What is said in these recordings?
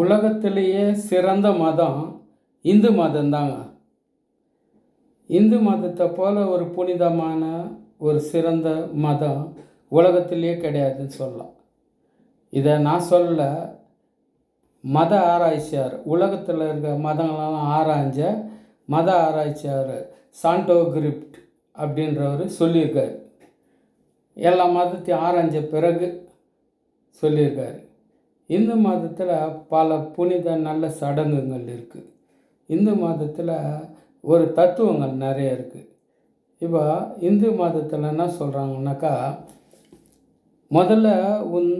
உலகத்திலேயே சிறந்த மதம் இந்து மதம்தாங்க. இந்து மதத்தை போல் ஒரு புனிதமான ஒரு சிறந்த மதம் உலகத்திலேயே கிடையாதுன்னு சொல்லலாம். இதை நான் சொல்ல மத ஆராய்ச்சியார் உலகத்தில் இருக்க மதங்களெல்லாம் ஆராய்ஞ்ச மத ஆராய்ச்சியார் சாண்டோ கிரிப்ட் அப்படின்றவர் சொல்லியிருக்காரு. எல்லா மதத்தையும் ஆராய்ஞ்ச பிறகு சொல்லியிருக்காரு. இந்து மதத்தில் பல புனித நல்ல சடங்குகள் இருக்குது இந்து மதத்தில் ஒரு தத்துவங்கள் நிறைய இருக்குது இப்போ இந்து மதத்தில் என்ன சொல்கிறாங்கனாக்கா முதல்ல உன்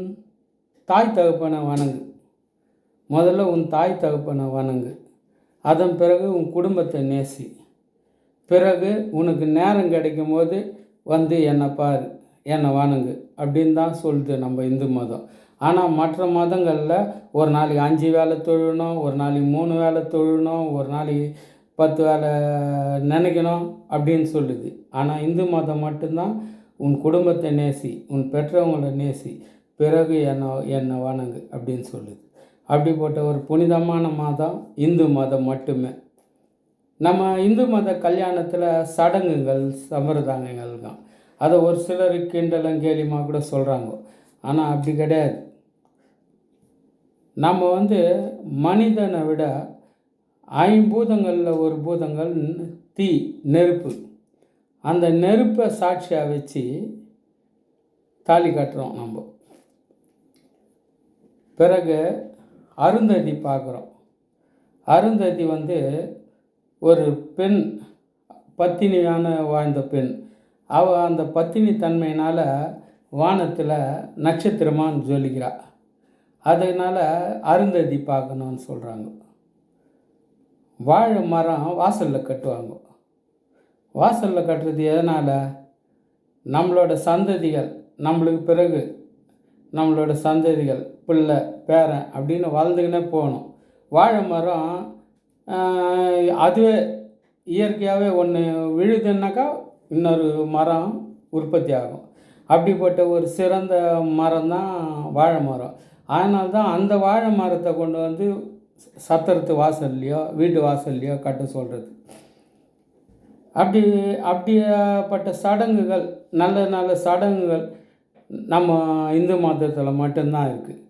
தாய் தகப்பனை வணங்கு. முதல்ல உன் தாய் தகப்பனை வணங்கு. அதன் பிறகு உன் குடும்பத்தை நேசி. பிறகு உனக்கு நேரம் கிடைக்கும் போது வந்து என்னை பாரு என்னை வணங்கு அப்படின்னு தான் சொல்லுது நம்ம இந்து மதம். ஆனால் மற்ற மதங்களில் ஒரு நாளைக்கு அஞ்சு வேலை தொழணும் ஒரு நாளைக்கு மூணு வேலை தொழணும் ஒரு நாளைக்கு பத்து வேலை நினைக்கணும் அப்படின்னு சொல்லுது. ஆனால் இந்து மதம் மட்டும்தான் உன் குடும்பத்தை நேசி உன் பெற்றவங்களை நேசி பிறகு என்னை என்னை வணங்கு அப்படின்னு சொல்லுது. அப்படிப்பட்ட ஒரு புனிதமான மதம் இந்து மதம் மட்டுமே. நம்ம இந்து மத கல்யாணத்தில் சடங்குகள் சம்பிரதாயங்கள் தான் அதை ஒரு சிலர் கிண்டலும் கேலிமா கூட சொல்கிறாங்க ஆனால் அப்படி கிடையாது. நம்ம வந்து மனிதனை விட ஐம்பூதங்களில் ஒரு பூதங்கள் தீ நெருப்பு. அந்த நெருப்பை சாட்சியாக வச்சு தாலி கட்டுறோம் நம்ம. பிறகு அருந்ததி பார்க்குறோம். அருந்ததி வந்து ஒரு பெண் பத்தினியான வாழ்ந்த பெண். அவள் அந்த பத்தினி தன்மையினால் வானத்தில் நட்சத்திரமான்னு ஜொலிக்கிறாள் அதனால் அருந்ததி பார்க்கணுன்னு சொல்கிறாங்க வாழை மரம் வாசலில் கட்டுவாங்க. வாசலில் கட்டுறது எதனால்? நம்மளோட சந்ததிகள் நம்மளுக்கு பிறகு நம்மளோட சந்ததிகள் பிள்ளை பேரன் அப்படின்னு வளர்ந்துக்கினே போகணும். வாழை மரம் அதுவே இயற்கையாகவே ஒன்று விழுதுன்னாக்கா இன்னொரு மரம் உற்பத்தி ஆகும். அப்படிப்பட்ட ஒரு சிறந்த மரம் தான் வாழை மரம். அதனால தான் அந்த வாழை மரத்தை கொண்டு வந்து சத்திரத்து வாசல்லையோ வீட்டு வாசல்லையோ கட்ட சொல்கிறது அப்படி அப்படியாப்பட்ட சடங்குகள் நல்ல நல்ல சடங்குகள் நம்ம இந்து மதத்தில் மட்டும்தான் இருக்குது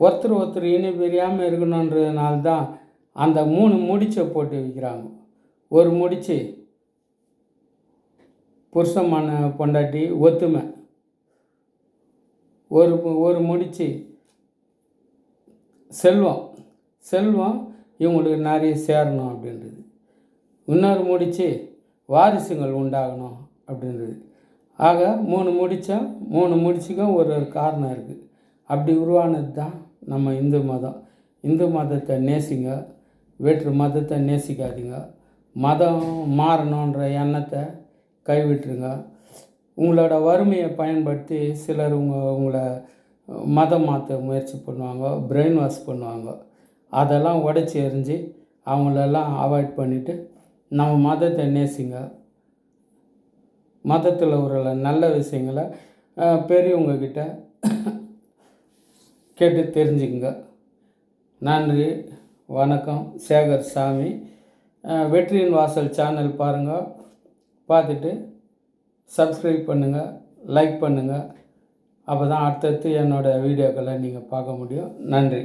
ஒருத்தர் ஒருத்தர் இனி பிரியாமல் இருக்கணுன்றதுனால தான் அந்த மூணு முடிச்சை போட்டு வைக்கிறாங்க. ஒரு முடிச்சு புருஷமான பொண்டாட்டி ஒத்துமை. ஒரு ஒரு முடிச்சு செல்வம் செல்வம் இவங்களுக்கு நிறைய சேரணும் அப்படின்றது. இன்னொரு முடிச்சு வாரிசுங்கள் உண்டாகணும் அப்படின்றது. ஆக மூணு முடித்தா மூணு முடிச்சுக்கும் ஒரு ஒரு காரணம் இருக்குது அப்படி உருவானது தான் நம்ம இந்து மதம். இந்து மதத்தை நேசிங்க வேற்று மதத்தை நேசிக்காதீங்க. மதம் மாறணுன்ற எண்ணத்தை கைவிட்டுருங்க. உங்களோட வறுமையை பயன்படுத்தி சிலர் உங்கள் உங்களை மதம் மாற்ற முயற்சி பண்ணுவாங்க பிரெயின் வாஷ் பண்ணுவாங்க. அதெல்லாம் உடச்சி எறிஞ்சு அவங்களெல்லாம் அவாய்ட் பண்ணிவிட்டு நம்ம மதத்தை நேசிங்க. மதத்தில் உள்ள நல்ல விஷயங்களை பெரியவங்கக்கிட்ட கேட்டு தெரிஞ்சுக்குங்க. நன்றி வணக்கம் சேகர் சாமி. வெற்றியின் வாசல் சேனல் பாருங்கள் பார்த்துட்டு சப்ஸ்கிரைப் பண்ணுங்கள் லைக் பண்ணுங்கள் அப்போ தான் அடுத்தடுத்து என்னோடய வீடியோக்களை நீங்கள் பார்க்க முடியும். நன்றி.